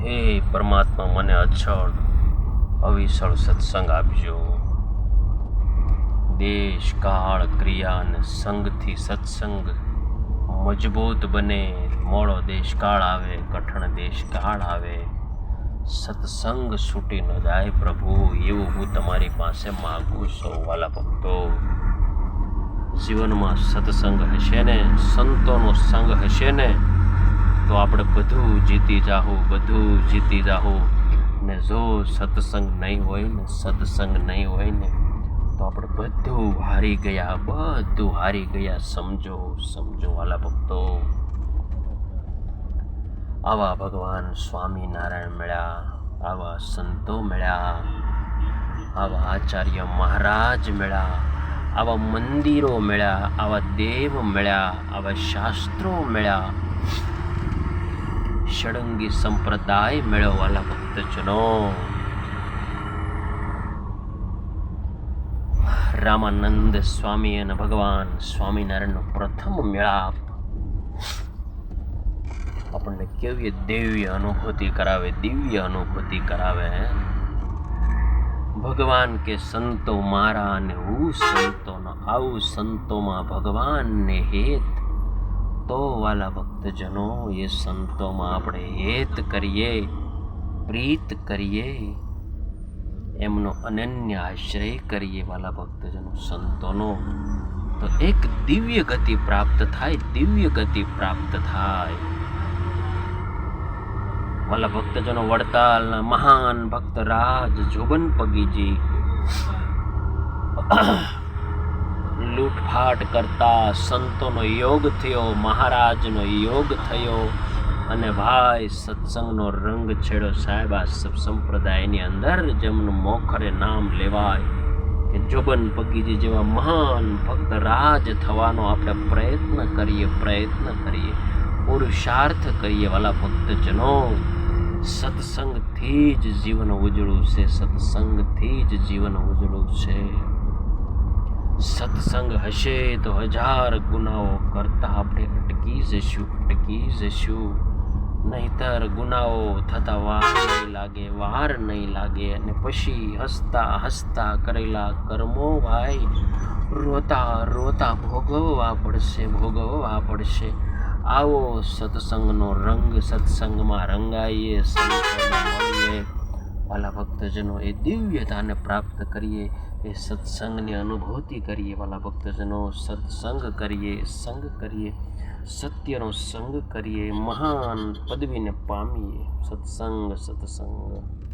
હે પરમાત્મા, મને અછળ, અવિસળ સત્સંગ આપજો. દેશ, કાળ, ક્રિયા અને સંગથી સત્સંગ મજબૂત બને. મોડો દેશકાળ આવે, કઠણ દેશકાળ આવે. સત્સંગ છૂટી ન જાય પ્રભુ, એવું હું તમારી પાસે માગું છું, વાલા ભક્તો. જીવનમાં સત્સંગ હશે ને, સંતોનો સંગ હશે ને તો આપણે બધું જીતી જાહું, બધું જીતી જાહું. ને જો સત્સંગ નહીં હોય ને, સત્સંગ નહીં હોય ને, તો આપણે બધું હારી ગયા, બધું હારી ગયા. સમજો સમજો વાલા ભક્તો. આવા ભગવાન સ્વામિનારાયણ મળ્યા, આવા સંતો મળ્યા, આવા આચાર્ય મહારાજ મળ્યા, આવા મંદિરો મળ્યા, આવા દેવ મળ્યા, આવા શાસ્ત્રો મળ્યા. ષડંગી સંપ્રદાય મેળવવાના ભક્તજનો રામાનંદ સ્વામી અને ભગવાન સ્વામિનારાયણનો પ્રથમ મેળાપ આપણને કેવી દિવ્ય અનુભૂતિ કરાવે દિવ્ય અનુભૂતિ કરાવે ભગવાન કે સંતો મારા અને હું સંતોનો આવું સંતોમાં ભગવાનને હેત તો વાલા ભક્તજનો, એ સંતોમાં આપણે હેત કરીએ, પ્રીત કરીએ, એમનો અનન્ય આશ્રય કરીએ વાલા ભક્તજનો, સંતોનો. તો એક દિવ્ય ગતિ પ્રાપ્ત થાય, દિવ્ય ગતિ પ્રાપ્ત થાય. વાલા ભક્તજનો, વડતાલના મહાન ભક્ત રાજ જોબન પગીજી લૂંટફાટ કરતા સંતોનો યોગ થયો, મહારાજનો યોગ થયો અને ભાઈ સત્સંગનો રંગ છેડો સાહેબ, આ સંપ્રદાયની અંદર જેમનું મોખરે નામ લેવાય કે જોબન પગીજી જેવા મહાન ભક્ત રાજ થવાનો આપણે પ્રયત્ન કરીએ પ્રયત્ન કરીએ. પુરુષાર્થ કરીએ વાલા ભક્તજનો. સત્સંગથી જ જીવન ઉજળું છે, સત્સંગથી જ જીવન ઉજળું છે. સત્સંગ હશે તો હજાર ગુનાઓ કરતા આપણે અટકી જશું અટકી જશું. નહીતર ગુનાઓ થતા વાર નહીં લાગે, વાર નહીં લાગે. અને પછી હસતા હસતા કરેલા કર્મો ભાઈ, રોતા રોતા ભોગવવા પડશે ભોગવવા પડશે. આવો સત્સંગનો રંગ, સત્સંગમાં રંગાઈએ સત્સંગ મળીએ. વાલા ભક્તજનો એ દિવ્યતાને પ્રાપ્ત કરીએ, એ સત્સંગની અનુભૂતિ કરીએ, વાલા ભક્તજનો સત્સંગ કરીએ, સંગ કરીએ, સત્યનો સંગ કરીએ, મહાન પદવીને પામીએ. સત્સંગ સત્સંગ.